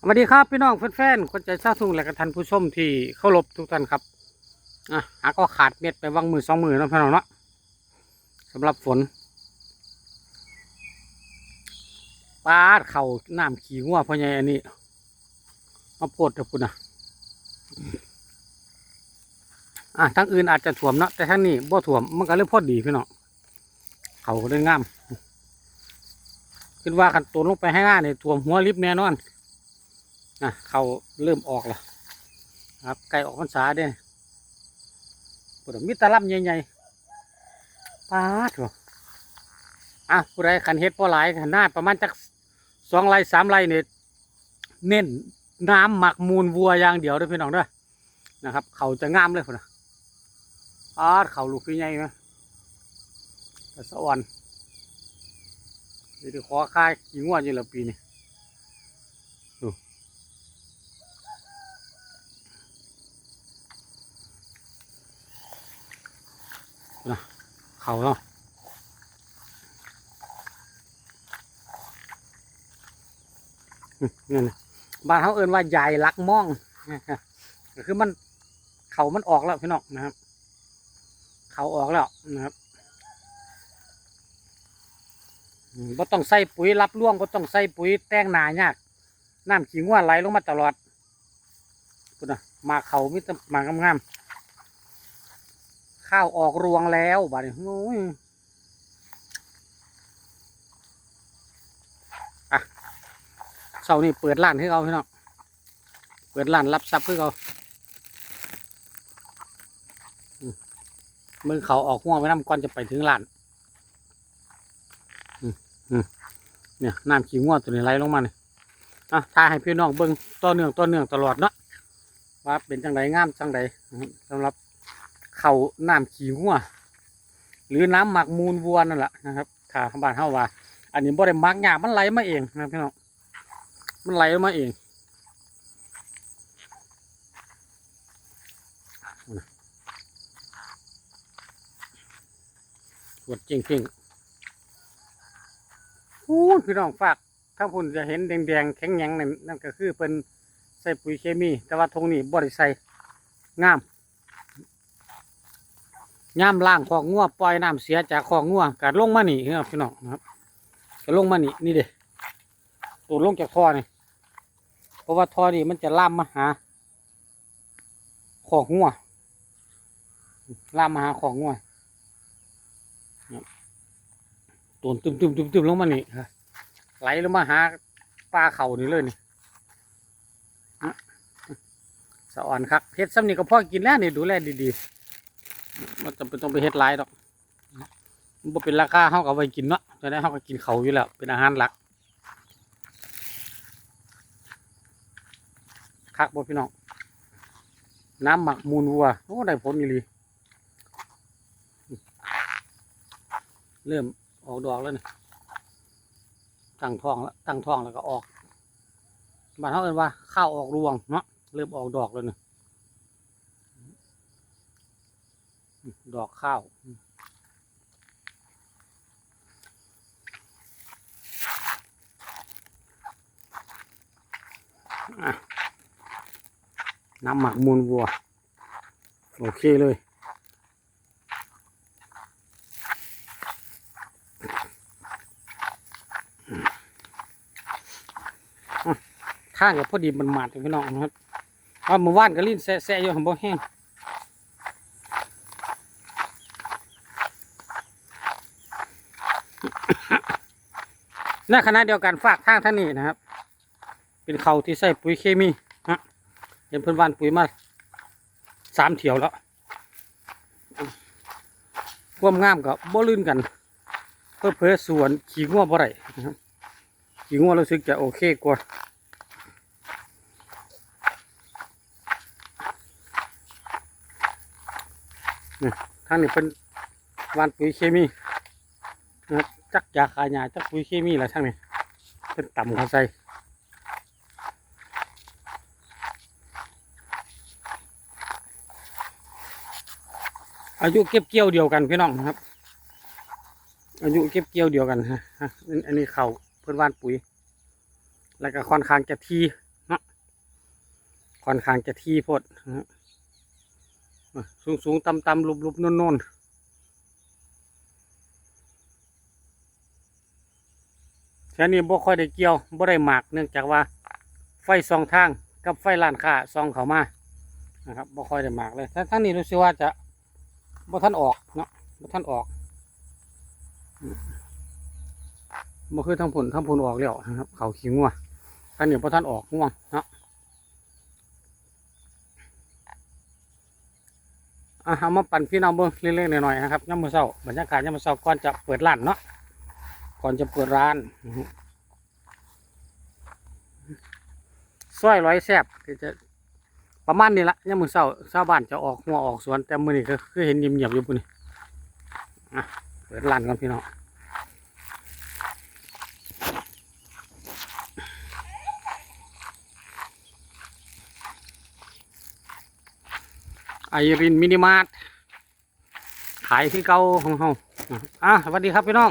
สวัสดีครับพี่น้องแฟนๆคนใจชาทุ่งและกระท่านผู้ชมที่เคารพทุกท่านครับอะหาก็ขาดเม็ดไปวังมือสองมือนะพี่น้องเนาะสำหรับฝนปาดเข่าน้ำขี่งัวพ่อใหญ่อันนี้มาโพดเถอะพุ่นะอะทั้งอื่นอาจจะถ่วมเนาะแต่ทั้งนี้บ่ถ่วมมันก็เลยพอดีพี่น้องเข่าก็เลยงามคิดว่ากันตัวลงไปให้ง่ายเนี่ยถ่วมหัวลิฟแน่นอน นะเขาเริ่มออกแล้วครับไก่ออกพรรษาเด้ปุดมิตรลับใหญ่ๆปาดเหรออะผู้ใดขันเฮ็ดพอหลายขันหน้าประมาณจักสองไร่สามไร่เนี่ยเน้นน้ำหมักมูลวัวอย่างเดียวด้วยพี่น้องด้อนะครับ เขาจะงามเลยพุ่นนะปาดเขาลูกพี่ใหญ่ไหมแต่สะอ่อนเดี๋ยวขอค่ายขี่งัวอยู่ละปีนี้ เขาเนาะนี่นะบ้านเขาเอินว่าใหญ่ลักม่องก็คือมันเขามันออกแล้วพี่น้องนะครับ เขาออกแล้วนะครับบ่ต้องใส่ปุ๋ยรับร่วงบ่ต้องใส่ปุ๋ยแตงหนายากน้ำขี้งัวไหลลงมาตลอดพุ่นนะมาเขามิตรมางามๆ ข้าวออกรวงแล้วบัดนี้โอ้ยอะเสาร์นี้เปิดร้านให้เขาพี่น้องเปิดร้านรับทรัพย์ให้เขาอืมมือเขาออกห่วงไว้น้ำก่อนจะไปถึงร้านเนี่ยน้ำขี้ง่วตัวนี้ไหลลงมาเนี่ยอะถ้าให้พี่น้องเบิ้งต่อเนื่องต่อเนื่องตลอดเนาะว่าเป็นจังไดงามจังไดสำหรับ เขาน้ำขี้หัวหรือน้ำหมักมูลวัวนั่นแหละนะครับถ้าบ้านเฮาว่า อันนี้บ่ได้หมักหยามันไหลมาเองนะพี่น้องมันไหลมาเองปวดจริงจริงๆอู้พี่น้องฝากถ้าคุณจะเห็นแดงๆแข็งแข็งนั่นนั่นก็คือเป็นใส่ปุ๋ยเคมี แต่ว่าทงนี้บ่ได้ใส่งาม ย่ามล่างของงัวปล่อยน้ำเสียจากของงัวกัดลงมานี่ครับพี่น้องนะครับกัดลงมานี่นี่เด้ตูดลงจากท่อนี่เพราะว่าท่อนี่มันจะล่ามมาหา ของงัวล่ามมาหาของงัวตูนตึมตึมตึมตึมลงมานี่ครับไหลลงมาหาปลาเข่านี่เลยนี่นะสะอ่อนครับเฮ็ดซ้ำนี่ก็พ่อกินแล้วนี่ดูแลดีๆ มันจำเป็นต้องไปเฮ็ดหลายดอกมันเป็นราคาเฮาก็เอาไว้กินเนาะจะได้เฮาก็กินเขาอยู่แล้ว เป็นอาหารหลักคักบ่พี่น้องน้ำหมักมูลวัวโอ้ได้ผลอีหลีเริ่มออกดอกแล้วนี่ตั้งท้องแล้วตั้งท้องแล้วก็ออกบ้านเฮาเอิ้นว่าข้าวออกรวงเนาะเริ่มออกดอกแล้วนี่ ดอกข้าวน้ำหมักมูลวัว โอเคเลยข้างกับพอดีมันหมาดๆพี่น้องนะครับเอามาว่านก็ลิ้นแซะๆอยู่ของบ่แห้ง ในขณะเดียวกันฝากทางท่านนี้นะครับ เป็นเขาที่ใส่ปุ๋ยเคมีนะเห็นเพื่อนบ้านปุ๋ยมาสามเถียวแล้วความงามกับบ่ลื่นกัน เพื่อเพื่อสวนขี่งัวบ่ไรนะครับขี่งัวรู้สึกจะโอเคกว่าทางนี้เป็นบ้านปุ๋ยเคมี จักยาขายาจักปุ๋ยเคมีอะไรทั้งนี้เป็นต่ำเขาใส่อายุเก็บเกี่ยวเดียวกันพี่น้องนะครับ อายุเก็บเกี่ยวเดียวกันฮะอันนี้เขาเพื่อนว่านปุ๋ย แล้วก็ค่อนข้างจะทีนะค่อนข้างจะทีพดนะฮะสูงสูงๆต่ำต่ำๆลุบลุบๆโน่นโน่น แค่นี้บ่ค่อยได้เกี่ยวบ่ได้หมากเนื่องจากว่าไฟสองทางกับไฟร้านค้าซองเขามานะครับบ่ค่อยได้หมากเลยถ้าทั้งนี้รู้สึกว่าจะบ่ท่านออกเนาะบ่ท่านออกบ่คือทั้งผุทั้งผุออกแล้วนะครับ เขาขี้งัวทั้งนี้บ่ท่านออกง่วงเนาะอะเอามาปั่นพี่น้องเบิ่งเล็กๆหน่อยๆนะครับยามมื้อเช้าบรรยากาศยามมื้อเช้าก่อนจะเปิดร้านเนาะ ก่อนจะเปิดร้านอือฮึซอยร้อยแซบก็จะประมาณนี้ละยามมือเช้าชาวบ้านจะออกหัวออกสวนแต่มือนี้ก็คือเห็นเงียบๆอยู่ปุ่นนี่เปิดร้านกันพี่น้องไอรินมินิมาร์ทขายที่เก่าของเฮาอะอะสวัสดีครับพี่น้อง